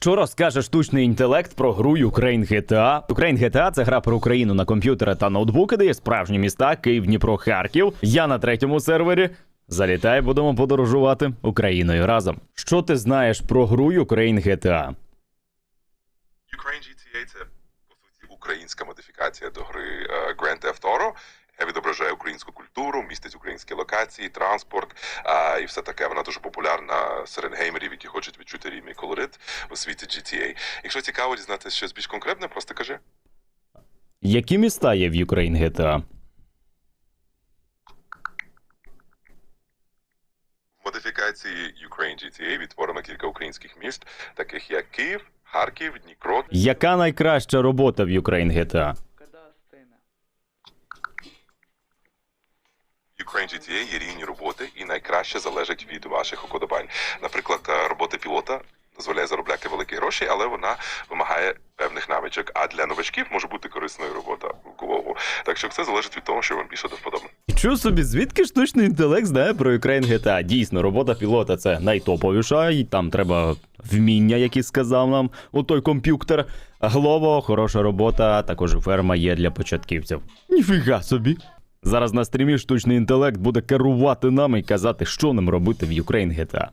Що розкаже штучний інтелект про гру Ukraine GTA? Ukraine GTA – це гра про Україну на комп'ютери та ноутбуки, де є справжні міста Київ, Дніпро, Харків. Я на третьому сервері. Залітай, будемо подорожувати Україною разом. Що ти знаєш про гру Ukraine GTA? Ukraine GTA це по суті українська модифікація до гри е, Grand Theft Auto, відображає українську культуру, містить українські локації, транспорт а, і все таке. Вона дуже популярна серед геймерів, які хочуть відчути рівний колорит у світі GTA. Якщо цікаво дізнатися щось більш конкретне, просто кажи. Які міста є в Ukraine GTA? Модифікації Ukraine GTA відтворено кілька українських міст, таких як Київ, Харків, Дніпро. Яка найкраща робота в Ukraine GTA? Ukraine GTA є рівні роботи і найкраще залежить від ваших уподобань. Наприклад, е, робота пілота дозволяє заробляти великі гроші, але вона вимагає певних навичок. А для новачків може бути корисною робота в Голову. Так що все залежить від того, що вам більше до вподоби. Чого собі, звідки штучний інтелект знає про Ukraine GTA? Дійсно, робота пілота це найтоповіша, і там треба вміння, які сказав нам у той комп'ютер. Глово, хороша робота, також ферма є для початківців. Ніфіга собі. Зараз на стрімі штучний інтелект буде керувати нами і казати, що нам робити в Ukraine GTA.